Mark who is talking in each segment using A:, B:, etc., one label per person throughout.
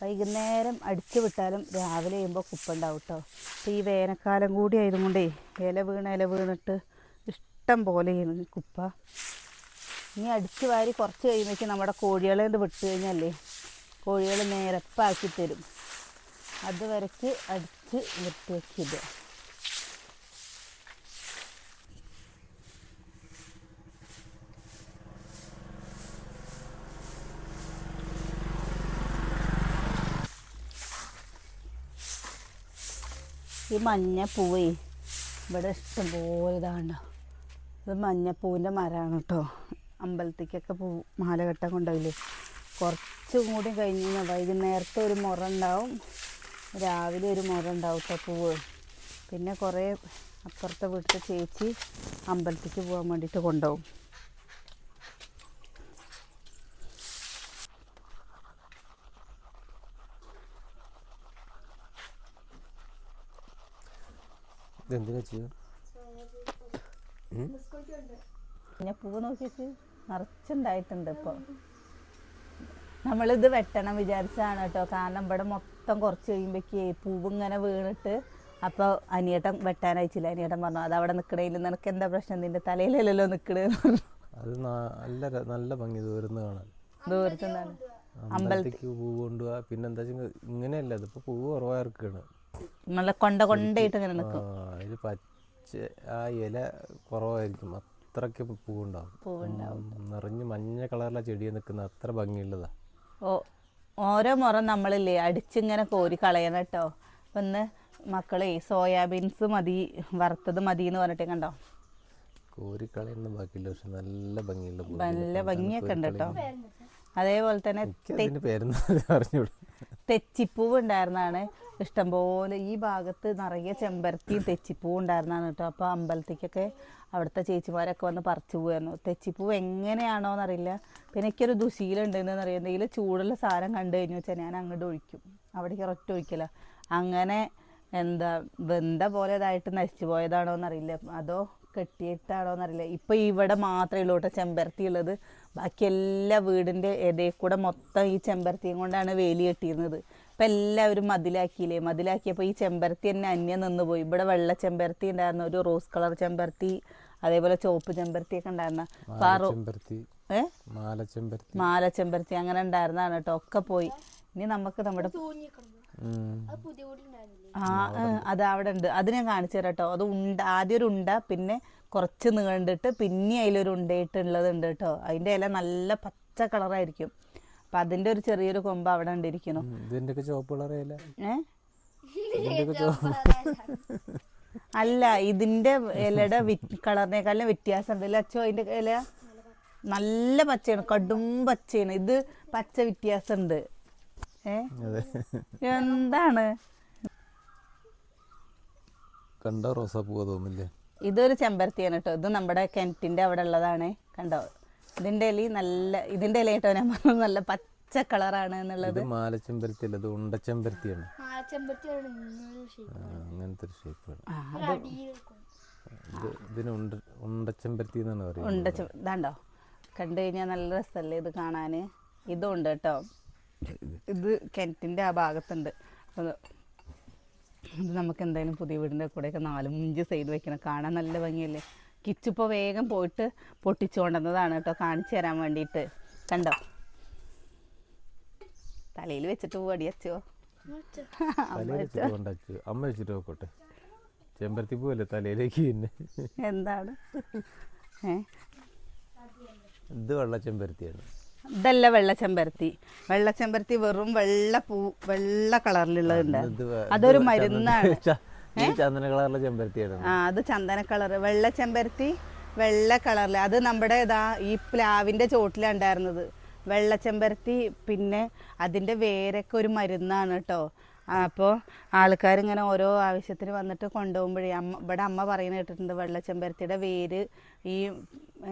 A: വൈകുന്നേരം അടിച്ചു വിട്ടാലും രാവിലെ ചെയ്യുമ്പോൾ കുപ്പുണ്ടാവും കേട്ടോ അപ്പോൾ ഈ വേനൽക്കാലം കൂടി ആയതുകൊണ്ടേ ഇല വീണ് ഇല വീണിട്ട് ഇഷ്ടം പോലെ ചെയ്യുന്നു കുപ്പ. ഇനി അടിച്ചു വാരി കുറച്ച് കഴിയുമ്പോഴേക്കും നമ്മുടെ കോഴികളെ ഇത് വിട്ട് കഴിഞ്ഞാലേ കോഴികൾ നേരപ്പാക്കി തരും. അതുവരയ്ക്ക് അടിച്ച് വൃത്തിയാക്കിയിടുക ഈ മഞ്ഞപ്പൂവേ. ഇവിടെ ഇഷ്ടംപോലെ ഇതാണ്ട ഇത് മഞ്ഞപ്പൂവിന്റെ മരമാണ് കേട്ടോ. അമ്പലത്തേക്കൊക്കെ പൂ മാല കെട്ടാൻ കൊണ്ടുപോയില്ലേ. കുറച്ചും കൂടി കഴിഞ്ഞ് വൈകുന്നേരത്തെ ഒരു മുറ ഉണ്ടാവും. രാവിലെ ഒരു മുറ ഉണ്ടാവും കേട്ടോ പൂവ്. പിന്നെ കുറേ അപ്പുറത്തെ വീട്ടിലെ ചേച്ചി അമ്പലത്തേക്ക് പോകാൻ വേണ്ടിയിട്ട് കൊണ്ടുപോകും.
B: ഇതെന്തിനാ ചെയ്യുക?
A: പിന്നെ പൂവ് നോക്കിയിട്ട് നിറച്ചുണ്ടായിട്ടുണ്ട് ഇപ്പോൾ നമ്മളിത് വെട്ടണം വിചാരിച്ചതാണ് കേട്ടോ. കാരണം ഇവിടെ മൊത്തം കുറച്ച് കഴിയുമ്പോഴേക്ക് പൂവ് ഇങ്ങനെ വീണിട്ട് അപ്പോൾ അനിയേട്ടൻ വെട്ടാൻ അയച്ചില്ല അനിയേട്ടൻ പറഞ്ഞു അത് അവിടെ നിൽക്കണേലും നിനക്ക് എന്താ പ്രശ്നം? നിന്റെ തലയിലല്ലല്ലോ നിൽക്കണേന്ന് പറഞ്ഞു.
B: അത് നല്ല ഭംഗി കാണാൻ.
A: ദൂരത്ത്
B: അമ്പലത്തിലേക്ക് പൂവ് കൊണ്ടുപോവാ. പിന്നെന്താ വെച്ചാൽ ഇങ്ങനെയല്ല ഇതിപ്പോ പൂവ് കുറവായിരിക്കാണ്.
A: നല്ല കൊണ്ട കൊണ്ടയിട്ട് ഇങ്ങനെ നിൽക്കും
B: ഇത് പച്ച ആ ഇല കുറവായിരിക്കും. അത്രയ്ക്ക് പൂവുണ്ടാവും.
A: പൂവുണ്ടാവും.
B: നിറഞ്ഞ് മഞ്ഞ കളറിലെ ചെടിയെ നിൽക്കുന്ന അത്ര ഭംഗിയുള്ളതാ.
A: ഓ ഓരോ മുറം നമ്മളില്ലേ അടിച്ചിങ്ങനെ കോരി കളയണം കേട്ടോ. അപ്പം ഇന്ന് മക്കളെ സോയാബീൻസ് മതി വറുത്തത് മതി എന്ന് പറഞ്ഞിട്ട് കണ്ടോ?
B: കോരിക്കളയുന്ന ബാക്കിയില്ല പക്ഷെ നല്ല ഭംഗിയുള്ള
A: നല്ല ഭംഗിയൊക്കെ ഉണ്ട് കേട്ടോ. അതേപോലെ തന്നെ
B: പേരെന്ന് അറിഞ്ഞോളൂ
A: തെച്ചിപ്പൂവ് ഉണ്ടായിരുന്നാണ് ഇഷ്ടംപോലെ ഈ ഭാഗത്ത് നിറയെ ചെമ്പരത്തിയും തെച്ചിപ്പൂവും ഉണ്ടായിരുന്നാണ് കേട്ടോ. അപ്പോൾ അമ്പലത്തേക്കൊക്കെ അവിടുത്തെ ചേച്ചിമാരൊക്കെ വന്ന് പറിച്ചു പോയിരുന്നു തെച്ചിപ്പൂവ് എങ്ങനെയാണോ എന്നറിയില്ല പിന്നെ എനിക്കൊരു ദുശീലുണ്ടെന്ന് അറിയാം എന്തെങ്കിലും ചൂടുള്ള സാധനം കണ്ടു കഴിഞ്ഞു വെച്ചാൽ ഞാൻ അങ്ങോട്ട് ഒഴിക്കും. അവിടേക്ക് ഒറ്റ ഒഴിക്കില്ല അങ്ങനെ എന്താ വെന്ത പോലെ ഇതായിട്ട് നശിച്ചു പോയതാണോ എന്നറിയില്ല അതോ കെട്ടിയിട്ടാണോ എന്നറിയില്ല ഇപ്പം ഇവിടെ മാത്രമേ ഉള്ളൂ കേട്ടോ ചെമ്പരത്തി ഉള്ളത്. ബാക്കി എല്ലാ വീടിന്റെ ഇടയിൽ കൂടെ മൊത്തം ഈ ചെമ്പരത്തിയും കൊണ്ടാണ് വേലി കെട്ടിയിരുന്നത്. ഇപ്പം എല്ലാവരും മതിലാക്കിയില്ലേ? മതിലാക്കിയപ്പോൾ ഈ ചെമ്പരത്തി തന്നെ അന്യം നിന്ന് പോയി. ഇവിടെ വെള്ള ചെമ്പരത്തി ഉണ്ടായിരുന്നു. ഒരു റോസ് കളർ ചെമ്പരത്തി അതേപോലെ ചുവപ്പ് ചെമ്പരത്തിയൊക്കെ ഉണ്ടായിരുന്ന. അപ്പം ആ റോ
B: ചെമ്പരത്തി മാല ചെമ്പരത്തി.
A: മാല ചെമ്പരത്തി അങ്ങനെ ഉണ്ടായിരുന്നതാണ് കേട്ടോ. ഒക്കെ പോയി. ഇനി നമുക്ക് നമ്മുടെ ആ അത് അവിടെ ഉണ്ട് അത് ഞാൻ കാണിച്ചു തരാം കേട്ടോ അത് ഉണ്ട ആദ്യം ഒരു ഉണ്ട പിന്നെ കുറച്ച് നീണ്ടിട്ട് പിന്നെ അതിലൊരു ഉണ്ടയിട്ടുള്ളത് ഉണ്ട് കേട്ടോ. അതിന്റെ ഇല നല്ല പച്ച കളറായിരിക്കും. അപ്പം അതിന്റെ ഒരു ചെറിയൊരു കൊമ്പ് അവിടെ ഉണ്ടിരിക്കുന്നു.
B: ഉം, ഇതിന്റെയൊക്കെ ചുവപ്പ്
A: ഏ? അല്ല ഇതിന്റെ ഇലയുടെ വി കളറിനേക്കാളും വ്യത്യാസം ഉണ്ട് അച്ഛോ അതിന്റെ ഇല? നല്ല പച്ചയാണ് കടും പച്ചയാണ്. ഇത് പച്ച വ്യത്യാസമുണ്ട്. എന്താണ്?
B: കണ്ട റോസാപ്പൂവ് തോന്നില്ലേ
A: ഇതൊരു ചെമ്പരത്തിയാണ് കേട്ടോ. ഇത് നമ്മുടെ കിണറ്റിന്റെ അവിടെ ഉള്ളതാണ്. കണ്ടോ? ഇതിന്റെ ഇല നല്ല ഇതിന്റെ ഇല കേട്ടോ ഞാൻ പറഞ്ഞത്. നല്ല പച്ച കളറാണ് എന്നുള്ളത്.
B: ഇത് മാല ചെമ്പരത്തി അല്ല ഇത് ഉണ്ട ചെമ്പരത്തിയാണ്.
C: ആ ചെമ്പരത്തിയാണ് ഇങ്ങനൊരു shape.
B: ആ, അങ്ങനത്തെ ഒരു ഷേപ്പാണ് ഉണ്ടച്ചെമ്പരത്തി എന്നാണ് പറയുന്നത്.
A: ഉണ്ട് ചെ- ഇതാണ്ടോ? കണ്ടു കഴിഞ്ഞാൽ നല്ല രസമല്ലേ ഇത് കാണാൻ ഇതുണ്ട് ഉണ്ട് കേട്ടോ. ഇത് കിണറ്റിന്റെ ആ ഭാഗത്തുണ്ട്. അത് ഇത് നമുക്ക് എന്തായാലും പുതിയ വീടിന്റെ കൂടെയൊക്കെ നാലും അഞ്ച് സൈഡ് വെക്കണം. കാണാൻ നല്ല ഭംഗിയല്ലേ? കിച്ചിപ്പോൾ വേഗം പോയിട്ട് പൊട്ടിച്ചു കൊണ്ടുവന്നതാണ് കേട്ടോ. കാണിച്ചു തരാൻ വേണ്ടിയിട്ട്. കണ്ടോ? തലയിൽ വെച്ചിട്ട് പോടി അച്ചോ
B: അമ്മ വെച്ചിട്ട് നോക്കട്ടെ ചെമ്പരത്തി പോവല്ലേ തലയിലേക്ക് പിന്നെ
A: എന്താണ്? ഏ?
B: ഇത് വെള്ള ചെമ്പരത്തിയാണ്.
A: ഇതല്ല വെള്ള ചെമ്പരത്തി വെള്ള ചെമ്പരത്തി വെറും വെള്ള പൂ വെള്ള കളറിലുള്ളതുണ്ട്. അതൊരു മരുന്നാണ്.
B: ഈ ചന്ദന കളറിലെ ചെമ്പരത്തിയാണ്?
A: ആ അത് ചന്ദന കളർ വെള്ള ചെമ്പരത്തി വെള്ള കളറിൽ അത് നമ്മുടെ ഇതാ ഈ പ്ലാവിന്റെ ചോട്ടിലുണ്ടായിരുന്നത് വെള്ള ചെമ്പരത്തി പിന്നെ അതിന്റെ വേരൊക്കെ ഒരു മരുന്നാണ് കേട്ടോ അപ്പോൾ ആൾക്കാരിങ്ങനെ ഓരോ ആവശ്യത്തിന് വന്നിട്ട് കൊണ്ടുപോകുമ്പോഴേ അമ്മ ഇവിടെ അമ്മ പറയുന്നത് കേട്ടിട്ടുണ്ട് വെള്ളച്ചെമ്പരത്തിയുടെ വേര് ഈ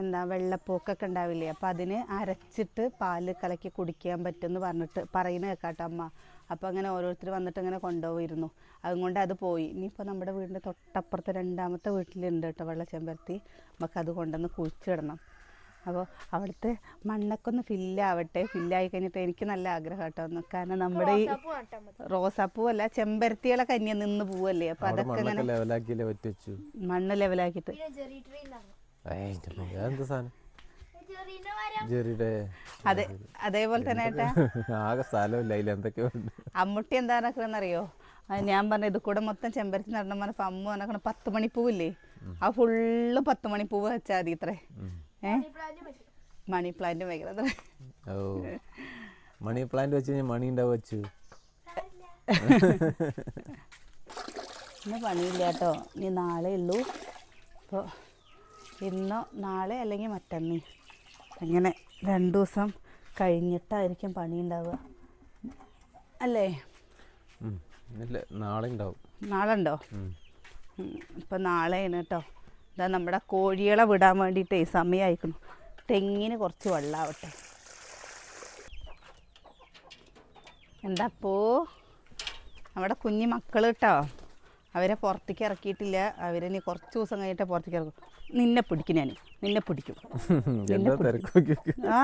A: എന്താ വെള്ളപ്പൊക്കൊക്കെ ഉണ്ടാവില്ലേ? അപ്പോൾ അതിന് അരച്ചിട്ട് പാൽ കലക്കി കുടിക്കാൻ പറ്റുമെന്ന് പറഞ്ഞിട്ട് പറയുന്നത് കേൾക്കാട്ടോ അമ്മ. അപ്പോൾ അങ്ങനെ ഓരോരുത്തർ വന്നിട്ട് ഇങ്ങനെ കൊണ്ടുപോയിരുന്നു. അതുകൊണ്ട് അത് പോയി. ഇനിയിപ്പോൾ നമ്മുടെ വീടിന്റെ തൊട്ടപ്പുറത്ത് രണ്ടാമത്തെ വീട്ടിലുണ്ട് കേട്ടോ വെള്ളച്ചെമ്പരത്തി. നമുക്കത് കൊണ്ടുവന്ന് കുഴിച്ചിടണം. അപ്പോൾ അവിടുത്തെ മണ്ണൊക്കെ ഒന്ന് ഫില്ലാവട്ടെ ഫില്ലായി കഴിഞ്ഞിട്ട് എനിക്ക് നല്ല ആഗ്രഹം കേട്ടോ ഒന്ന് കാരണം നമ്മുടെ ഈ
C: റോസാപ്പൂ
A: അല്ല ചെമ്പരത്തികളെ കന്യ നിന്ന് പോവല്ലേ?
B: അപ്പൊ
A: അതൊക്കെ ഇങ്ങനെ
B: വെച്ചു
A: മണ്ണ്
B: ലെവലാക്കിട്ട്
A: അതെ അതേപോലെ തന്നെ ഏട്ടാ.
B: ആകെ സ്ഥലമില്ല അതിൽ എന്തൊക്കെയോ ഉണ്ട്.
A: അമ്മുട്ടി എന്താ നടക്കണെന്നറിയോ ഞാൻ പറഞ്ഞ ഇത് കൂടെ മൊത്തം ചെമ്പരത്തി നടണം പറഞ്ഞപ്പോൾ അമ്മ നടക്കണ പത്ത് മണിപ്പൂവില്ലേ ആ ഫുള്ള് പത്ത് മണിപ്പൂവ് വെച്ചാൽ മതി ഇത്രേ. ഏ? മണി പ്ലാന്റ്
B: ഓ. മണി പ്ലാന്റ് വെച്ച് കഴിഞ്ഞാൽ മണി ഉണ്ടാവും വെച്ചു
A: ഇന്ന് പണിയില്ല കേട്ടോ ഇനി നാളെ ഉള്ളൂ. അപ്പോൾ ഇന്നോ നാളെ അല്ലെങ്കിൽ മറ്റന്നേ. അങ്ങനെ രണ്ട് ദിവസം കഴിഞ്ഞിട്ടായിരിക്കും പണി ഉണ്ടാവുക അല്ലേ?
B: നാളെ ഉണ്ടാവും
A: നാളെ ഉണ്ടോ. ഇപ്പം നാളെയാണ് കേട്ടോ. ഇതാ നമ്മുടെ കോഴികളെ വിടാൻ വേണ്ടിയിട്ട് സമയമായിക്കണം തെങ്ങിന് കുറച്ച് വെള്ളമാവട്ടെ എന്താപ്പോ? നമ്മുടെ കുഞ്ഞു മക്കൾ കേട്ടോ അവരെ പുറത്തേക്ക് ഇറക്കിയിട്ടില്ല. അവരെ കുറച്ച് ദിവസം കഴിഞ്ഞിട്ട് പുറത്തേക്ക് ഇറക്കും. നിന്നെ പിടിക്കും ഞാൻ നിന്നെ പിടിക്കും.
B: എന്താ തിരക്ക്
A: ആ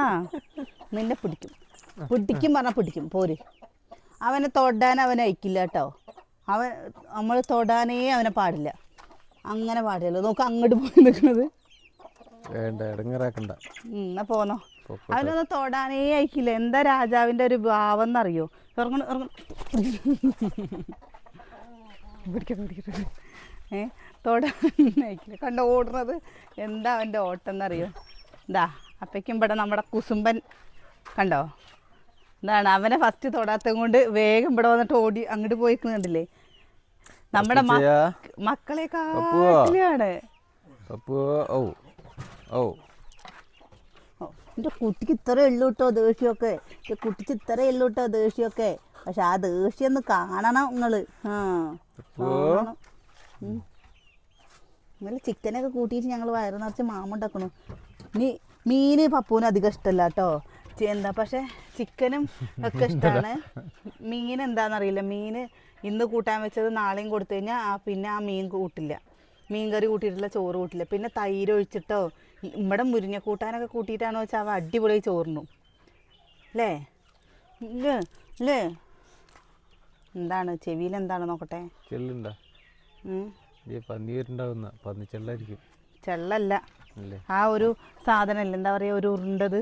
A: നിന്നെ പിടിക്കും. പിടിക്കും പറഞ്ഞാൽ പിടിക്കും. പോര്. അവനെ തൊടാൻ അവനെ അയക്കില്ല കേട്ടോ അവൻ നമ്മൾ തൊടാനേ അവനെ പാടില്ല. അങ്ങനെ പാടില്ല നോക്ക് അങ്ങോട്ട് പോയി നിൽക്കുന്നത്
B: വേണ്ട ഇടങ്ങറാക്കണ്ട.
A: എന്നാ പോന്നോ. അവനൊന്ന് തൊടാനേ അയക്കില്ല എന്താ രാജാവിന്റെ ഒരു ഭാവം എന്നറിയോ ഇറങ്ങണം. ഇറങ്ങണം ഏ തൊടാനേ അയക്കില്ല കണ്ട ഓടുന്നത്? എന്താ അവന്റെ ഓട്ടം എന്നറിയോ എന്താ അപ്പയ്ക്കും ഇവിടെ നമ്മുടെ കുസുമ്പൻ കണ്ടോ? എന്താണ് അവനെ ഫസ്റ്റ് തൊടാത്തത് കൊണ്ട് വേഗം ഇവിടെ വന്നിട്ട് ഓടി അങ്ങോട്ട് പോയി കണ്ടില്ലേ? നമ്മുടെ? മക്കളെ കാട്ടിലാണ്
B: ഓ ഓ.
A: എന്റെ കുട്ടിക്ക് ഇത്രേ ഉള്ളൂ കേട്ടോ ദേഷ്യമൊക്കെ എന്റെ കുട്ടിക്ക് ഇത്രേ ഉള്ളൂ കേട്ടോ ദേഷ്യമൊക്കെ പക്ഷെ ആ ദേഷ്യം ഒന്ന് കാണണം. നിങ്ങൾ. ഇന്നലെ ചിക്കനൊക്കെ കൂട്ടിയിട്ട് ഞങ്ങൾ വയറ് നിറച്ച് മാമുണ്ടാക്കണു ഇനി മീന് പപ്പൂന് അധികം ഇഷ്ടമല്ല കേട്ടോ എന്താ പക്ഷെ ചിക്കനും ഒക്കെ ഇഷ്ടമാണ് മീൻ എന്താണെന്നറിയില്ല മീൻ ഇന്ന് കൂട്ടാൻ വെച്ചത് നാളെയും കൊടുത്തു കഴിഞ്ഞാൽ ആ പിന്നെ ആ മീൻ കൂട്ടില്ല. മീൻ കറി കൂട്ടിയിട്ടില്ല ചോറ് കൂട്ടില്ല. പിന്നെ തൈര് ഒഴിച്ചിട്ടോ ഇവിടെ മുരിങ്ങ കൂട്ടാനൊക്കെ കൂട്ടിയിട്ടാണോ വെച്ചാൽ അവ അടിപൊളി ചോറിനും. അല്ലേ അല്ലേ എന്താണ്? ചെവിയിൽ എന്താണ് നോക്കട്ടെ?
B: പന്നി ചെള്ളായിരിക്കും
A: ചെള്ളല്ല. ആ ഒരു സാധനമല്ല എന്താ പറയുക ഒരു ഉരുണ്ടത്.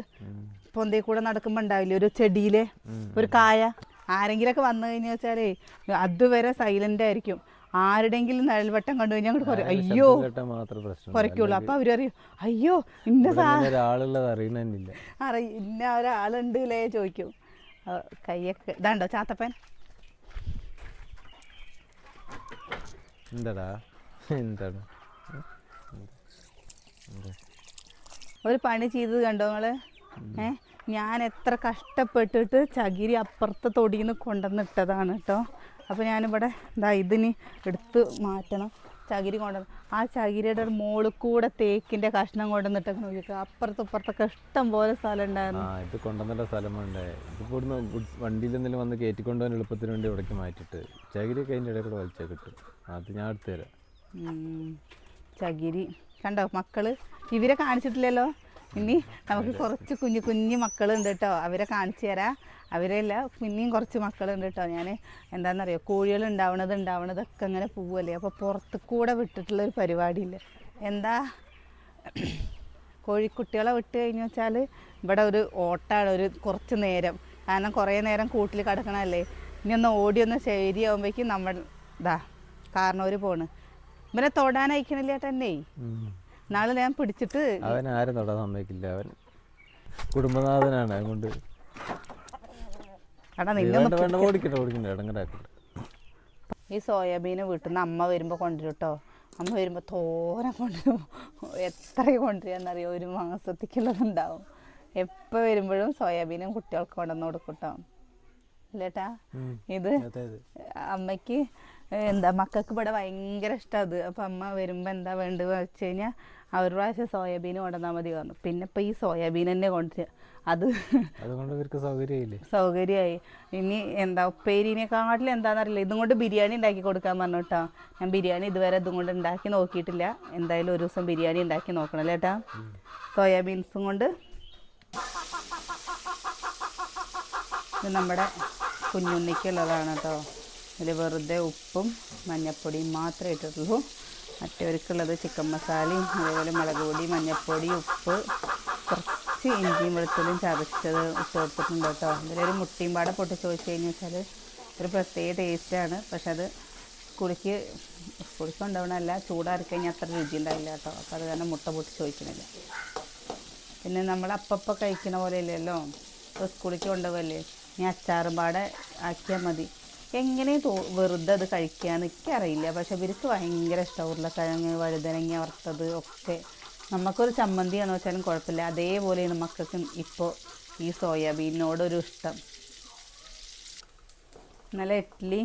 A: പൊന്തേ കൂടെ നടക്കുമ്പോൾ ഉണ്ടാവില്ലേ? ഒരു ചെടിയിലെ ഒരു കായ. ആരെങ്കിലൊക്കെ വന്നു കഴിഞ്ഞാൽ വെച്ചാലേ അതുവരെ സൈലന്റ് ആയിരിക്കും. ആരുടെങ്കിലും നിഴൽവട്ടം കണ്ടു കഴിഞ്ഞാൽ അങ്ങോട്ട് പറയും അയ്യോ കുറയ്ക്കുള്ളൂ അപ്പൊ അവർ പറയും അയ്യോ ഇന്ന സാ
B: ഒരാളുള്ളത് അറിയണില്ല
A: അറി ഇന്ന ഒരാളുണ്ട് അല്ലേ ചോദിക്കും കയ്യൊക്കെ ഇതാണ്ടോ ചാത്തപ്പൻ?
B: എന്താടാ? എന്താണ്? എന്താ?
A: ഒരു പണി ചെയ്തത് കണ്ടോ നിങ്ങൾ? ഏ? ഞാൻ എത്ര കഷ്ടപ്പെട്ടിട്ട് ചകിരി അപ്പുറത്തെ തൊടിയിൽ നിന്ന് കൊണ്ടുവന്നിട്ടതാണ് കേട്ടോ. അപ്പോൾ ഞാനിവിടെ ഇതാ ഇതിന് എടുത്ത് മാറ്റണം. ചകിരി കൊണ്ടുവന്ന് ആ ചകിരിയുടെ ഒരു മോളിൽ കൂടെ തേക്കിന്റെ കഷ്ണം കൊണ്ടുവന്നിട്ടൊക്കെ നോക്കിയിട്ട് അപ്പുറത്തും ഇപ്പുറത്തൊക്കെ ഇഷ്ടം പോലെ സ്ഥലം
B: ആ
A: ഉണ്ടായിരുന്നു
B: ഇത് കൊണ്ടുവന്നിട്ട സ്ഥലമുണ്ട് ഇതിപ്പോൾ ഇവിടുന്ന് വണ്ടിയിൽ എന്തെങ്കിലും വന്ന് കയറ്റിക്കൊണ്ടുപോകാൻ എളുപ്പത്തിന് വേണ്ടി ഇവിടേക്ക് മാറ്റിയിട്ട് ചകിരിയൊക്കെ അതിന്റെ ഇടയിൽ കൂടെ വലിച്ചാൽ കിട്ടും. അത് ഞാൻ എടുത്തു തരാം.
A: ചകിരി. കണ്ടോ മക്കൾ? ഇവരെ കാണിച്ചിട്ടില്ലല്ലോ? ഇനി നമുക്ക് കുറച്ച് കുഞ്ഞു കുഞ്ഞു മക്കളുണ്ട് കേട്ടോ. അവരെ കാണിച്ചു തരാം. അവരെയല്ല പിന്നെയും കുറച്ച് മക്കളുണ്ട് കേട്ടോ. ഞാൻ എന്താണെന്നറിയോ കോഴികൾ ഉണ്ടാവണത് ഉണ്ടാവണതൊക്കെ അങ്ങനെ പോവല്ലേ? അപ്പോൾ പുറത്ത് കൂടെ വിട്ടിട്ടുള്ള ഒരു പരിപാടിയില്ല? എന്താ? കോഴിക്കുട്ടികളെ വിട്ട് കഴിഞ്ഞു വെച്ചാൽ ഇവിടെ ഒരു ഓട്ടാണ് ഒരു കുറച്ച് നേരം. കാരണം കുറേ നേരം കൂട്ടിൽ കിടക്കണമല്ലേ ഇനി ഒന്ന് ഓടി ഒന്ന് ശരിയാകുമ്പോഴേക്കും നമ്മൾ ഇതാ കാരണവർ പോണ്. ഇവരെ തൊടാൻ അയക്കണില്ല നാളെ ഞാൻ പിടിച്ചിട്ട്
B: അവൻ ആരും തൊടാൻ സമ്മതിക്കില്ല. അവൻ കുടുംബനാഥനാണ്. അതുകൊണ്ട്
A: എടാ നിന്നെ
B: വേണ്ട വേണ്ട ഓടിക്കട്ടെ ഓടിക്കണ്ട ഇടങ്ങടാക്കട്ടെ
A: ഈ സോയാബീൻ വീട്ടിൽ നിന്ന് അമ്മ വരുമ്പോൾ കൊണ്ടുവരും കേട്ടോ അമ്മ വരുമ്പോൾ തോനെ കൊണ്ടുവരും. എത്ര കൊണ്ടുവരികയെന്നറിയോ ഒരു മാസത്തേക്കുള്ളതുണ്ടാവും. എപ്പോൾ വരുമ്പോഴും സോയാബീനും കുട്ടികൾക്ക് കൊണ്ടുവന്ന് കൊടുക്കും കേട്ടോ അല്ലേട്ടാ ഇത് അമ്മയ്ക്ക് എന്താ മക്കൾക്ക് ഇവിടെ ഭയങ്കര ഇഷ്ടം അത്. അപ്പം അമ്മ വരുമ്പോൾ എന്താ വേണ്ടത് വെച്ച് കഴിഞ്ഞാൽ ആ ഒരു പ്രാവശ്യം സോയാബീൻ കൊണ്ടുവന്നാൽ മതി പറഞ്ഞു. പിന്നെ ഇപ്പം ഈ സോയാബീൻ തന്നെ കൊണ്ട് അത്
B: അതുകൊണ്ട് ഇവർക്ക് സൗകര്യമില്ലേ
A: സൗകര്യമായി. ഇനി എന്താ ഉപ്പേരിനെക്കാട്ടിലും എന്താണെന്നറിയില്ല ഇതും കൊണ്ട് ബിരിയാണി ഉണ്ടാക്കി കൊടുക്കാൻ പറഞ്ഞു കേട്ടോ. ഞാൻ ബിരിയാണി ഇതുവരെ ഇതും കൊണ്ട് ഉണ്ടാക്കി നോക്കിയിട്ടില്ല. എന്തായാലും ഒരു ദിവസം ബിരിയാണി ഉണ്ടാക്കി നോക്കണം അല്ലേ ഏട്ടാ? സോയാബീൻസും കൊണ്ട് ഇത് നമ്മുടെ കുഞ്ഞുണ്ണിക്കുള്ളതാണ് കേട്ടോ. ഇതിൽ വെറുതെ ഉപ്പും മഞ്ഞൾപ്പൊടിയും മാത്രമേ ഇട്ടിട്ടുള്ളൂ. മറ്റവർക്കുള്ളത് ചിക്കൻ മസാലയും അതേപോലെ മുളക് പൊടി മഞ്ഞൾപ്പൊടി ഉപ്പ്. കുറച്ച് ഇഞ്ചിയും വെളുത്തുള്ളിയും ചതച്ചത് ഇട്ട് കൊടുത്തിട്ടുണ്ട് കേട്ടോ. ഇതിലൊരു മുട്ടിയും പാടെ പൊട്ടിച്ച് വെച്ച് കഴിഞ്ഞാൽ വെച്ചാൽ ഒരു പ്രത്യേക ടേസ്റ്റാണ് പക്ഷെ അത് കുളിക്ക് കുളിക്ക് ഉണ്ടാവണമല്ല ചൂടാറി അത്ര രുചി ഉണ്ടാവില്ല കേട്ടോ. അപ്പോൾ അത് കാരണം മുട്ട പൊട്ടിച്ച് ചോദിക്കണില്ല. പിന്നെ നമ്മൾ അപ്പപ്പം കഴിക്കുന്ന പോലെ ഇല്ലല്ലോ. ഇപ്പോൾ സ്കൂളിലേക്ക് കൊണ്ടുപോകല്ലേ? ഇനി അച്ചാറും പാടെ ആക്കിയാൽ മതി. എങ്ങനെ തോ വെറുതെ അത് കഴിക്കാന്ന് എനിക്കറിയില്ല പക്ഷെ ഇവർക്ക് ഭയങ്കര ഇഷ്ടം. ഉരുളക്കിഴങ്ങ് വഴുതനങ്ങ വറുത്തത് ഒക്കെ. നമുക്കൊരു ചമ്മന്തിയാണെന്ന് വെച്ചാലും കുഴപ്പമില്ല. അതേപോലെയാണ് മക്കൾക്ക് ഇപ്പോൾ ഈ സോയാബീനോടൊരു ഇഷ്ടം. നല്ല ഇഡ്ഡലി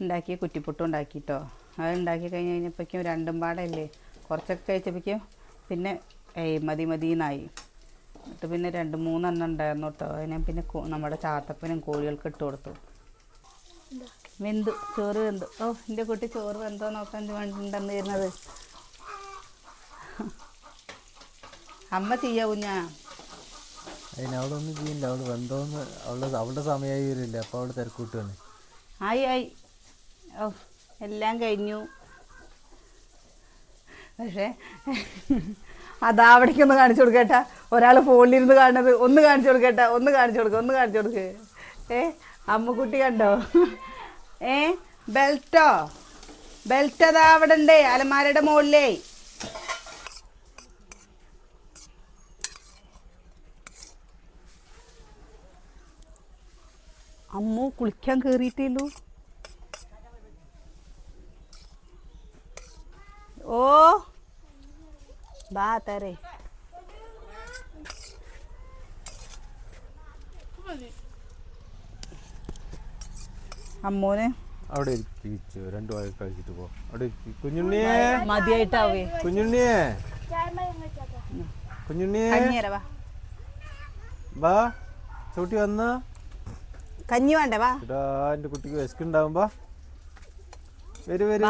A: ഉണ്ടാക്കി കുറ്റിപ്പുട്ടും ഉണ്ടാക്കിയിട്ടോ അത് ഉണ്ടാക്കി കഴിഞ്ഞ് കഴിഞ്ഞപ്പോഴേക്കും രണ്ടും പാടല്ലേ. കുറച്ചൊക്കെ കഴിച്ചപ്പോഴേക്കും പിന്നെ ഏയ് മതി മതി എന്നായി എന്നിട്ട് പിന്നെ രണ്ട് മൂന്നെണ്ണം ഉണ്ടായിരുന്നു കേട്ടോ. അതിനെ പിന്നെ നമ്മുടെ ചാത്തപ്പനും കോഴികൾക്ക് ഇട്ട് കൊടുത്തു. വെന്തു ചോറ് വെന്തു. ഓ എന്റെ കുട്ടി ചോറ് വെന്തോ നോക്കാൻ വേണ്ടിണ്ടെന്ന് വരുന്നത്. അമ്മ ചെയ്യാ കുഞ്ഞാ?
B: അതിന് ചെയ്യില്ല. അവൾ വെന്തോന്ന് അവളുടെ അവളുടെ സമയമായി വരില്ല. അപ്പോൾ അവൾ തിരക്കൂട്ടാണ്
A: ആയി ആയി. ഓ എല്ലാം കഴിഞ്ഞു. പക്ഷേ അതാ അവിടേക്ക് ഒന്ന് കാണിച്ചു കൊടുക്കട്ടാ ഒരാൾ ഫോണിലിരുന്ന് കാണുന്നത്. ഒന്ന് കാണിച്ചു കൊടുക്കട്ടെ ഒന്ന് കാണിച്ചു കൊടുക്ക ഒന്ന് കാണിച്ചു കൊടുക്ക്. ഏ അമ്മക്കുട്ടി കണ്ടോ? ഏ ബെൽറ്റോ? ബെൽറ്റ് അതാ അവിടെ ഉണ്ട് അലമാരയുടെ മുകളിലേ അമ്മു കുളിക്കാൻ കയറിയിട്ടേയുള്ളൂ ഓ ബാ തരേ. അമ്മോന്.
B: അവിടെ ഇരിപ്പിച്ചു രണ്ടു വാഴ കഴിച്ചിട്ട് പോ. അവിടെ. കുഞ്ഞുണ്ണിയെ
A: മതിയായിട്ടാവേ.
B: കുഞ്ഞുണ്ണിയെ കുഞ്ഞുണ്ണിയെ
A: വാ.
B: ചോട്ടി വന്ന.
A: കഞ്ഞി വേണ്ടേ വാ.
B: ഇടാ എന്റെ കുട്ടിക്ക് വിശക്കുണ്ടാവും വാ. വരു വരു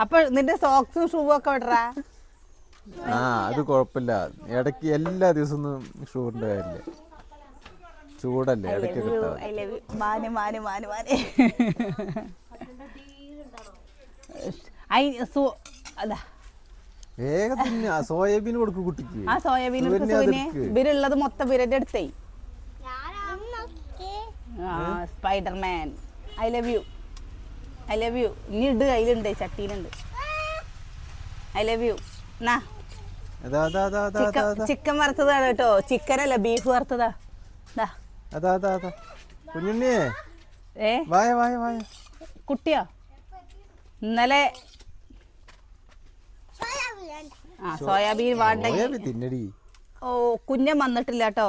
A: അപ്പൊ നിന്റെ സോക്സും ഷൂവും ഒക്കെ വിടറാ.
B: ആ അത് കുഴപ്പമില്ല ഇടയ്ക്ക് എല്ലാ ദിവസവും ഷൂറിന്റെ കാര്യമില്ല? ചൂടല്ലേ ഇടയ്ക്ക് സോയാബീൻ കൊടുക്കും കുട്ടിക്ക്.
A: ആ സോയാബീൻ. ഇവരുള്ളത് മൊത്തം ഇവരുടെ അടുത്തേ. ആ spiderman. I love you. I love you. ഇനി ഇട് കയ്യിലുണ്ട് ചട്ടിയിലുണ്ട് ഐ ലവ് യു. എന്നാ ചിക്കൻ വറുത്തതാണ് കേട്ടോ. ചിക്കൻ അല്ല ബീഫ് വറുത്തതാ.
B: അതാ അതാ അതാ. കുഞ്ഞുണ്ണിയെ
A: ഏ?
B: വായ വായ വായ.
A: കുട്ടിയോ? ഇന്നലെ ആ സോയാബീൻ വാണ്ടെങ്കിൽ ഓ കുഞ്ഞൻ വന്നിട്ടില്ല കേട്ടോ.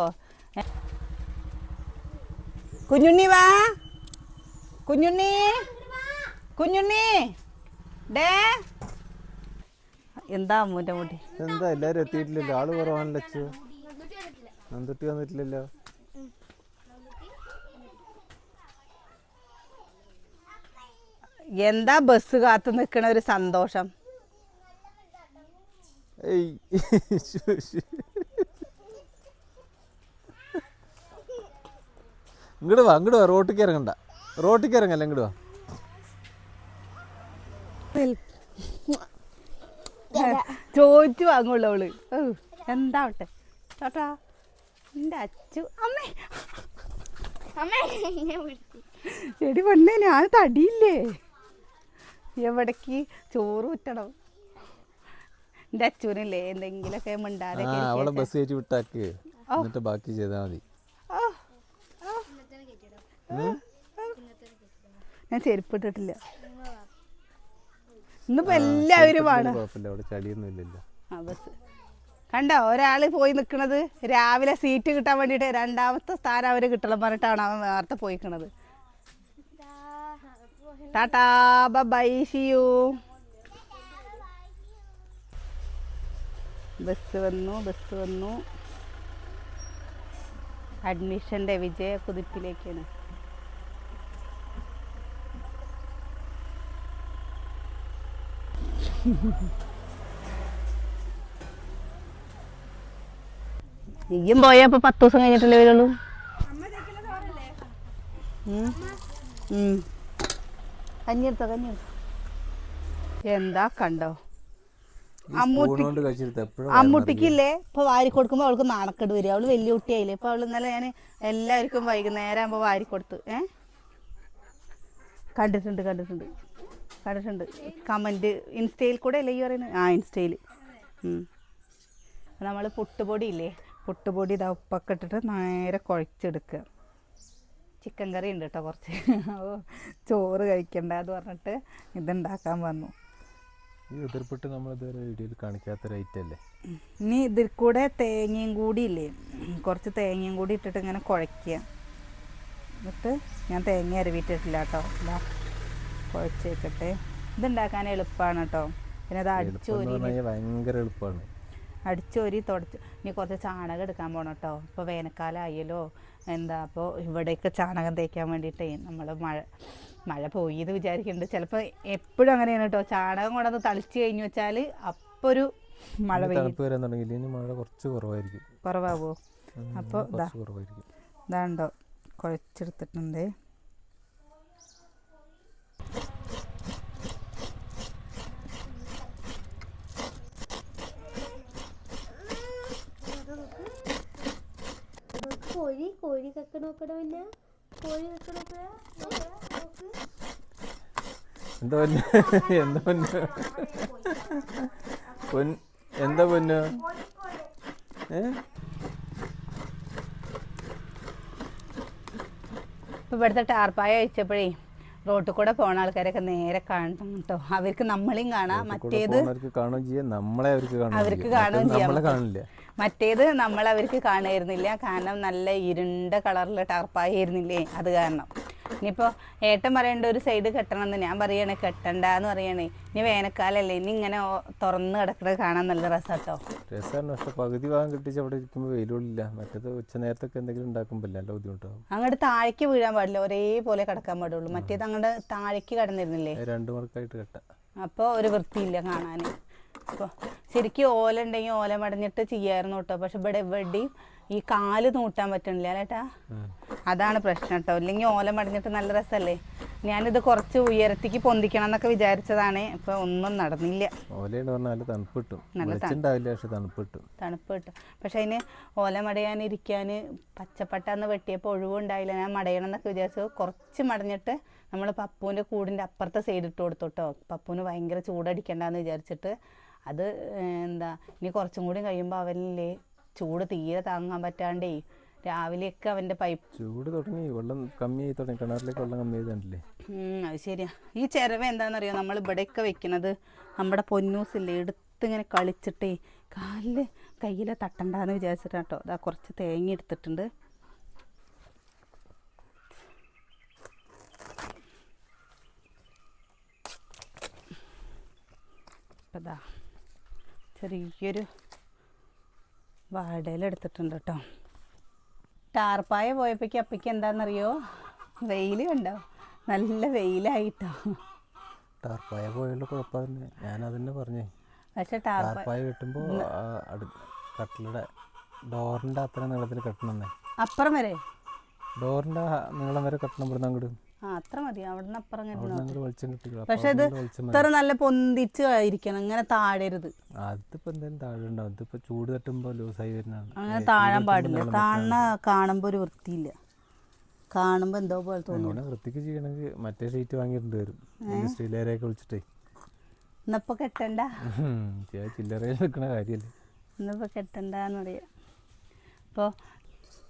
A: കുഞ്ഞുണ്ണി വാ. കുഞ്ഞുണ്ണി. കുഞ്ഞുണ്ണി. ഡേ. എന്താ അമ്മൂന്റെ മുടി?
B: എന്താ എല്ലാരും എത്തിയിട്ടില്ലല്ലോ? ആൾ കുറവാണല്ലോ അച്ചു നന്ദുട്ടി വന്നിട്ടില്ലല്ലോ?
A: എന്താ ബസ് കാത്തു നിൽക്കണ ഒരു സന്തോഷം?
B: ഏയ്. ശ്ശു, ശ്ശു. ഇങ്ങട് വാ ഇങ്ങട് വാ. റോട്ടിക്ക് ഇറങ്ങണ്ട. റോട്ടിക്ക് ഇറങ്ങല്ല ഇങ്ങോട്ട് വാ.
A: ചോദിച്ചു വാങ്ങുള്ളൂ അവൾ ഓ, എന്താവട്ടെ ചോട്ടാ എന്റെ അച്ചു. അമ്മേ. എടി പെണ്ണേ ഞാൻ തടിയില്ലേ? എവിടേക്ക് ചോറ് ഊറ്റണം എന്റെ അച്ഛനല്ലേ എന്തെങ്കിലൊക്കെ മിണ്ടാതെ
B: അവളെ ബസ് കയറ്റി വിട്ടാക്ക്. എന്നിട്ട് ബാക്കി ചെയ്താൽ മതി.
A: ഞാൻ ചെരുപ്പ് ഇട്ടിട്ടില്ല. ഇന്നിപ്പോ എല്ലാവരും കണ്ടോ ഒരാൾ പോയി നിൽക്കുന്നത് രാവിലെ സീറ്റ് കിട്ടാൻ വേണ്ടിയിട്ട് രണ്ടാമത്തെ സ്ഥാനം അവർ കിട്ടണം പറഞ്ഞിട്ടാണ് അവൻ നേരത്തെ പോയിക്കണത്. ടാറ്റാ ബൈ ബസ് വന്നു ബസ് വന്നു. അഡ്മിഷന്റെ വിജയ കുതിപ്പിലേക്കാണ് നീയും അപ്പൊ പത്ത് ദിവസം കഴിഞ്ഞിട്ടല്ലേ വരുള്ളൂ. കഞ്ഞിയെടുത്തോ കഞ്ഞിയെടുത്തോ എന്താ കണ്ടോ? അമ്മൂട്ടിക്കില്ലേ? ഇപ്പൊ വാരി കൊടുക്കുമ്പോ അവൾക്ക് നാണക്കേട് വരും അവൾ വലിയ കുട്ടിയായില്ലേ. ഇപ്പൊ അവൾ ഇന്നലെ ഞാൻ എല്ലാവർക്കും വൈകുന്നേരം ആകുമ്പോ വാരി കൊടുത്തു. ഏ? കണ്ടിട്ടുണ്ട് കണ്ടിട്ടുണ്ട്. കണ്ടിട്ടുണ്ട്. കമന്റ്. ഇൻസ്റ്റയിൽ കൂടെ അല്ലേ ഈ പറയുന്നത്? ആ ഇൻസ്റ്റയിൽ നമ്മൾ പുട്ടുപൊടി ഇല്ലേ? പുട്ടുപൊടി ഇതാ ഉപ്പൊക്കെ ഇട്ടിട്ട് നേരെ കുഴച്ചെടുക്കുക. ചിക്കൻ കറി ഉണ്ട് കേട്ടോ കുറച്ച്. ഓ ചോറ് കഴിക്കണ്ട എന്ന് പറഞ്ഞിട്ട് ഇതുണ്ടാക്കാൻ വന്നു.
B: ഈ ഉതിർപ്പിട്ട് നമ്മൾ ഇതുവരെ വീഡിയോയിൽ കാണിക്കാത്ത റേറ്റ് അല്ലേ?
A: ഇനി ഇതിൽ കൂടെ തേങ്ങയും കൂടി ഇല്ലേ? കുറച്ച് തേങ്ങയും കൂടി ഇട്ടിട്ട് ഇങ്ങനെ കുഴയ്ക്കുക എന്നിട്ട് ഞാൻ തേങ്ങ അരവിട്ടിട്ടില്ല കേട്ടോ. ഇതാ കുഴച്ച് വെക്കട്ടെ ഇതുണ്ടാക്കാൻ എളുപ്പമാണ് കേട്ടോ. പിന്നെ അത് അടിച്ചോരി
B: ഭയങ്കര എളുപ്പമാണ്
A: അടിച്ചോരി തുടച്ച് ഇനി കുറച്ച് ചാണകം എടുക്കാൻ പോകണം കേട്ടോ. ഇപ്പോൾ വേനൽക്കാലം ആയല്ലോ എന്താ അപ്പോൾ ഇവിടെയൊക്കെ ചാണകം തേക്കാൻ വേണ്ടിയിട്ടേ നമ്മൾ മഴ മഴ പോയി എന്ന് വിചാരിക്കുന്നുണ്ട് ചിലപ്പോൾ എപ്പോഴും അങ്ങനെയാണ് കേട്ടോ. ചാണകം കൊണ്ടൊന്ന് തളിച്ച് കഴിഞ്ഞു വെച്ചാൽ അപ്പോൾ ഒരു മഴ
B: തണുപ്പ് വരാൻ മഴ കുറച്ച് കുറവായിരിക്കും.
A: കുറവാകുമോ അപ്പോൾ ഇതാ ഇതാണ്ടോ കുഴച്ചെടുത്തിട്ടുണ്ട്.
C: കോഴി കക്ക നോക്കണോ പിന്നെ. കോഴി കക്ക
B: എന്താ പൊന്നു? എന്താ പൊന്നു? പൊൻ എന്താ പൊന്നു? ഏ?
A: ഇപ്പോൾ ഇവിടുത്തെ ടാർപ്പായ വെച്ചപ്പോഴേ റോട്ടിൽ കൂടെ പോണ ആൾക്കാരൊക്കെ നേരെ കാണണം കേട്ടോ. അവർക്ക് നമ്മളെയും കാണാം. മറ്റേത്
B: അവർക്ക് കാണുകയും ചെയ്യാം. നമ്മളെ അവർക്ക്
A: അവർക്ക്. കാണുകയും ചെയ്യാം.
B: നമ്മളെ കാണില്ല.
A: മറ്റേത് നമ്മൾ അവർക്ക് കാണുമായിരുന്നില്ല കാരണം നല്ല ഇരുണ്ട കളറിൽ ടർപ്പായിരുന്നില്ലേ? അത് കാരണം. ഇനിയിപ്പോൾ ഏട്ടൻ പറയേണ്ട ഒരു സൈഡ് കെട്ടണം എന്ന് ഞാൻ പറയണേ കെട്ടണ്ട എന്ന് പറയണേ. ഇനി വേനൽക്കാലല്ലേ ഇനി ഇങ്ങനെ തുറന്ന് കിടക്കുന്നത് കാണാൻ നല്ല രസാട്ടോ.
B: രസമാണ് പക്ഷെ പകുതി ഭാഗം കിട്ടിച്ച് അവിടെ ഇരിക്കുമ്പോൾ വെയിലുള്ളില്ല. മറ്റേത് ഉച്ച നേരത്തൊക്കെ എന്തെങ്കിലും ഉണ്ടാക്കുമ്പോൾ നല്ല ബുദ്ധിമുട്ടാവും
A: അങ്ങോട്ട് താഴേക്ക് വീഴാൻ പാടില്ല ഒരേപോലെ കിടക്കാൻ പാടുള്ളൂ. മറ്റേത് അങ്ങോട്ട് താഴേക്ക് കിടന്നിരുന്നില്ലേ?
B: രണ്ടു മറക്കായിട്ട് കെട്ടാം.
A: അപ്പോൾ ഒരു വൃത്തിയില്ല കാണാൻ അപ്പോൾ ശരിക്കും ഓല ഉണ്ടെങ്കിൽ ഓല മടഞ്ഞിട്ട് ചെയ്യായിരുന്നു കേട്ടോ പക്ഷെ ഇവിടെ എവിടെയും ഈ കാൽ നൂട്ടാൻ പറ്റണില്ല അല്ലേട്ടാ അതാണ് പ്രശ്നം കേട്ടോ ഇല്ലെങ്കിൽ ഓല മടഞ്ഞിട്ട് നല്ല രസമല്ലേ ഞാനിത് കുറച്ച് ഉയരത്തേക്ക് പൊന്തിക്കണം എന്നൊക്കെ വിചാരിച്ചതാണ്. ഇപ്പൊ ഒന്നും നടന്നില്ല.
B: പറഞ്ഞാൽ തണുപ്പ് കിട്ടും പക്ഷെ തണുപ്പ് കിട്ടും
A: തണുപ്പ് കിട്ടും പക്ഷെ അതിന് ഓല മടയാനിരിക്കാൻ പച്ചപ്പട്ടാന്ന് വെട്ടിയപ്പോൾ ഒഴിവുണ്ടായില്ല ഞാൻ മടയണം എന്നൊക്കെ വിചാരിച്ചു. കുറച്ച് മടഞ്ഞിട്ട് നമ്മൾ പപ്പുവിന്റെ കൂടിന്റെ അപ്പുറത്തെ സൈഡ് ഇട്ട് കൊടുത്തു കേട്ടോ പപ്പുവിന് ഭയങ്കര ചൂടടിക്കണ്ടെന്ന് വിചാരിച്ചിട്ട് അത് എന്താ ഇനി കുറച്ചും കൂടി കഴിയുമ്പോൾ അവനില്ലേ ചൂട് തീരെ താങ്ങാൻ പറ്റാണ്ടേ രാവിലെയൊക്കെ അവന്റെ പൈപ്പ്
B: ചൂട് തുടങ്ങി വെള്ളം കമ്മിയായി തുടങ്ങി കിണറിലേക്ക് വെള്ളം കമ്മി കണ്ടില്ലേ?
A: ഉം, അത് ശരിയാ. ഈ ചിരവ എന്താണെന്നറിയോ നമ്മൾ ഇവിടെയൊക്കെ വെക്കുന്നത് നമ്മുടെ പൊന്നൂസില്ലേ എടുത്തിങ്ങനെ കളിച്ചിട്ടേ കാലിൽ കയ്യിൽ തട്ടണ്ടെന്ന് വിചാരിച്ചിട്ടാ കേട്ടോ അതാ കുറച്ച് തേങ്ങ എടുത്തിട്ടുണ്ട്. അപ്പം ദാ ചെറിയൊരു വാടയിലെടുത്തിട്ടുണ്ട് കേട്ടോ ടാർപ്പായ പോയപ്പോഴേക്ക് അപ്പയ്ക്ക് എന്താണെന്നറിയോ വെയിൽ കണ്ടോ? നല്ല വെയിലായിട്ടോ.
B: ടാർപ്പായ പോയുള്ള കുഴപ്പമില്ല. ഞാൻ അതന്നെ പറഞ്ഞു.
A: പക്ഷെ ടാർപ്പായ
B: കെട്ടുമ്പോൾ കട്ടിലയുടെ ഡോറിന്റെ അത്ര നീളത്തിൽ കെട്ടണമെന്നേ
A: അപ്പുറം വരെ.
B: ഡോറിന്റെ നീളം വരെ കെട്ടണം ഇവിടുന്ന് അങ്ങോട്ട്.
A: ആ അത്ര മതി. അവിടെ നിന്ന് അപ്പുറം പക്ഷെ ഇത് ഇത്ര നല്ല പൊന്തിച്ച് ആയിരിക്കണം. അങ്ങനെ താഴരുത്.
B: അതിപ്പോ എന്തായാലും താഴെ ഉണ്ടാവും ഇതിപ്പോൾ ചൂട് തട്ടുമ്പോ ലൂസായി വരുന്നതാണ്.
A: അങ്ങനെ താഴാൻ പാടില്ല. താഴ്ന്ന കാണുമ്പോ ഒരു വൃത്തിയില്ല. കാണുമ്പോ എന്തോ പോലെ
B: തോന്നുന്നു വൃത്തിക്ക് ചെയ്യണമെങ്കിൽ മറ്റേ ഷീറ്റ് വാങ്ങിയിട്ടുണ്ട് വരും. വിളിച്ചിട്ടേ.
A: ഇന്നിപ്പോ കെട്ടണ്ട.
B: ചില്ലറയിൽ നിൽക്കണ കാര്യല്ലേ.
A: ഇന്നിപ്പോ കെട്ടണ്ടെന്ന് പറയാം അപ്പോൾ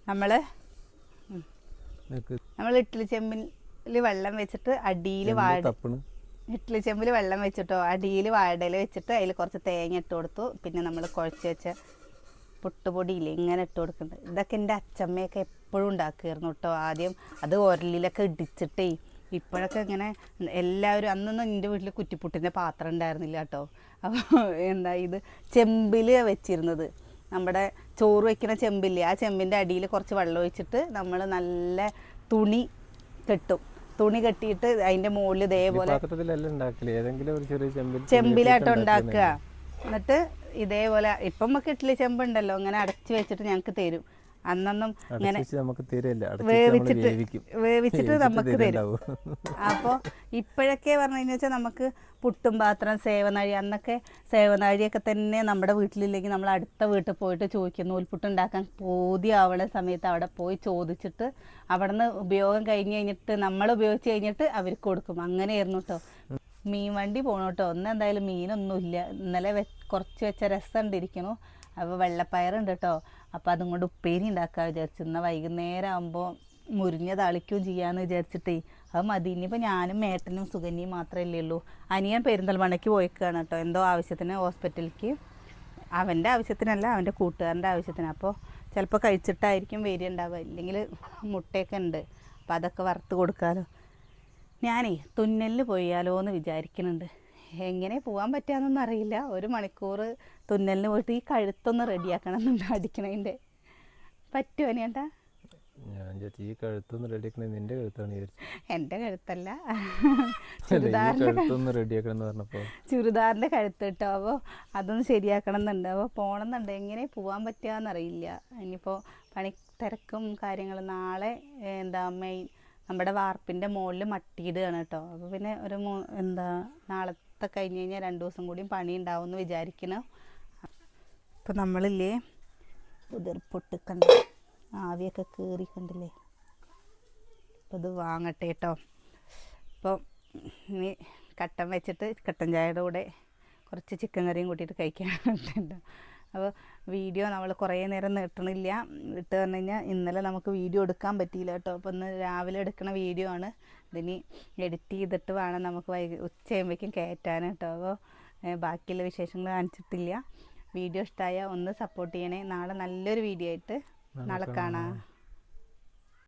B: നമ്മൾ
A: നമ്മൾ ഇഡ്ഡലി ചെമ്പിൽ വെള്ളം വെച്ചിട്ട് അടിയിൽ വാഴ
B: ഇഡ്ലി
A: ഇഡ്ഡലി ചെമ്പിൽ വെള്ളം വെച്ചിട്ടോ അടിയിൽ വാഴയിൽ വെച്ചിട്ട് അതിൽ കുറച്ച് തേങ്ങ ഇട്ട് കൊടുത്തു. പിന്നെ നമ്മൾ കുഴച്ച് വെച്ച പുട്ടുപൊടിയില്ലേ ഇങ്ങനെ ഇട്ട് കൊടുക്കുന്നുണ്ട്. ഇതൊക്കെ എന്റെ അച്ചമ്മയൊക്കെ എപ്പോഴും ഉണ്ടാക്കുമായിരുന്നു കേട്ടോ ആദ്യം. അത് ഉരലിലൊക്കെ ഇടിച്ചിട്ടേ ഇപ്പോഴൊക്കെ ഇങ്ങനെ എല്ലാവരും അന്നൊന്നും എന്റെ വീട്ടിൽ കുറ്റിപ്പുട്ടിന്റെ പാത്രം ഉണ്ടായിരുന്നില്ല കേട്ടോ. അപ്പോൾ എന്താ ഇത് ചെമ്പിൽ വെച്ചിരുന്നത്. നമ്മുടെ ചോറ് വയ്ക്കുന്ന ചെമ്പില്ലേ ആ ചെമ്പിന്റെ അടിയിൽ കുറച്ച് വെള്ളം ഒഴിച്ചിട്ട് നമ്മൾ നല്ല തുണി കെട്ടും. തുണി കെട്ടിയിട്ട് അതിന്റെ മുകളിൽ ഇതേപോലെ ചെമ്പിലായിട്ട് ഉണ്ടാക്കുക. എന്നിട്ട് ഇതേപോലെ ഇപ്പം നമുക്ക് ഇഡ്ഡലി ചെമ്പുണ്ടല്ലോ അങ്ങനെ അടച്ചു വെച്ചിട്ട് ഞങ്ങൾക്ക് തരും. അന്നൊന്നും ഇങ്ങനെ
B: നമുക്ക്
A: വേവിച്ചിട്ട് വേവിച്ചിട്ട് നമുക്ക് തരും. അപ്പോൾ ഇപ്പോഴൊക്കെ പറഞ്ഞു കഴിഞ്ഞാൽ വെച്ചാൽ നമുക്ക് പുട്ടും പാത്രം സേവനാഴി അന്നൊക്കെ സേവനാഴിയൊക്കെ തന്നെ നമ്മുടെ വീട്ടിലില്ലെങ്കിൽ നമ്മൾ അടുത്ത വീട്ടിൽ പോയിട്ട് ചോദിക്കും നൂൽപുട്ട് ഉണ്ടാക്കാൻ പോതി പൂതിയാവണ സമയത്ത് അവിടെ പോയി ചോദിച്ചിട്ട് അവിടെ നിന്ന് ഉപയോഗം കഴിഞ്ഞ് കഴിഞ്ഞിട്ട് നമ്മൾ ഉപയോഗിച്ച് കഴിഞ്ഞിട്ട് അവർക്ക് കൊടുക്കും. അങ്ങനെയായിരുന്നു കേട്ടോ മീൻ വണ്ടി പോകണം കേട്ടോ ഒന്ന് എന്തായാലും മീനൊന്നുമില്ല. ഇന്നലെ വെ കുറച്ച് വെച്ച രസം ഉണ്ടിരിക്കണു അപ്പോൾ വെള്ളപ്പയറുണ്ട് കേട്ടോ അപ്പോൾ അതും കൊണ്ട് ഉപ്പേരി ഉണ്ടാക്കാൻ വിചാരിച്ചു. എന്നാൽ വൈകുന്നേരം ആകുമ്പോൾ മുരിഞ്ഞ തളിക്കുകയും ചെയ്യാമെന്ന് വിചാരിച്ചിട്ടേ. അത് മതി. ഇനിയിപ്പോൾ ഞാനും മേട്ടനും സുകന്യയും മാത്രമേ ഉള്ളൂ. അനിയൻ പെരിന്തൽമണയ്ക്ക് പോയിക്കാണ് കേട്ടോ. എന്തോ ആവശ്യത്തിന് ഹോസ്പിറ്റലിലേക്ക്. അവന്റെ ആവശ്യത്തിനല്ല അവന്റെ കൂട്ടുകാരന്റെ ആവശ്യത്തിന്. അപ്പോൾ ചിലപ്പോൾ കഴിച്ചിട്ടായിരിക്കും വരിക ഉണ്ടാവുക ഇല്ലെങ്കിൽ മുട്ടയൊക്കെ ഉണ്ട്. അപ്പോൾ അതൊക്കെ വറുത്ത് കൊടുക്കാമല്ലോ ഞാനേ തുന്നലിൽ പോയാലോ എന്ന് വിചാരിക്കുന്നുണ്ട് എങ്ങനെ പോകാൻ പറ്റുകയെന്നൊന്നും അറിയില്ല. ഒരു മണിക്കൂർ തുന്നലിന് പോയിട്ട് ഈ കഴുത്തൊന്ന് റെഡിയാക്കണം എന്നുണ്ട് അടിക്കണതിന്റെ പറ്റുമോ
B: ഞാൻ വിചാരിച്ചു ഈ കഴുത്തൊന്ന് റെഡിയാക്കണേ നിന്റെ കഴുത്താണ്
A: എന്റെ കഴുത്തല്ല.
B: കഴുത്തൊന്ന് റെഡിയാക്കണം എന്ന് പറഞ്ഞപ്പോ.
A: ചുരിദാറിന്റെ കഴുത്ത് കേട്ടോ അപ്പോൾ അതൊന്ന് ശരിയാക്കണം എന്നുണ്ട് അപ്പോൾ പോകണമെന്നുണ്ട് എങ്ങനെ പോകാൻ പറ്റുകയെന്നറിയില്ല ഇനിയിപ്പോൾ പണി തിരക്കും കാര്യങ്ങളും നാളെ എന്താ മെയിൻ നമ്മുടെ വാർപ്പിന്റെ മുകളിൽ മട്ടിയിടുകയാണ് കേട്ടോ അപ്പോൾ പിന്നെ ഒരു എന്താ എന്താ നാളത്തെ കഴിഞ്ഞ് കഴിഞ്ഞാൽ രണ്ട് ദിവസം കൂടിയും പണി ഉണ്ടാവും എന്ന് വിചാരിക്കണം ഇപ്പം നമ്മളില്ലേ ഉതിർപ്പൊട്ട് കണ്ട ആവിയൊക്കെ കീറിക്കണ്ടില്ലേ കണ്ടില്ലേ? അപ്പോൾ ഇത് വാങ്ങട്ടെ കേട്ടോ അപ്പോൾ ഇനി കട്ടൻ വെച്ചിട്ട് കട്ടൻ ചായയുടെ കൂടെ കുറച്ച് ചിക്കൻ കറിയും കൂട്ടിയിട്ട് കഴിക്കാനുണ്ട് അപ്പോൾ വീഡിയോ നമ്മൾ കുറേ നേരം നീട്ടണില്ല. ഇട്ട് പറഞ്ഞു കഴിഞ്ഞാൽ ഇന്നലെ നമുക്ക് വീഡിയോ എടുക്കാൻ പറ്റിയില്ല കേട്ടോ. അപ്പോൾ ഇന്ന് രാവിലെ എടുക്കുന്ന വീഡിയോ ആണ്. ഇതിനി എഡിറ്റ് ചെയ്തിട്ട് വേണം നമുക്ക് വൈകി ഉച്ചയാകുമ്പോഴേക്കും കയറ്റാൻ കേട്ടോ. അപ്പോൾ ബാക്കിയുള്ള വിശേഷങ്ങൾ കാണിച്ചിട്ടില്ല. വീഡിയോ ഇഷ്ടമായ ഒന്ന് സപ്പോർട്ട് ചെയ്യണേ. നാളെ നല്ലൊരു വീഡിയോ ആയിട്ട് നാളെ കാണാം.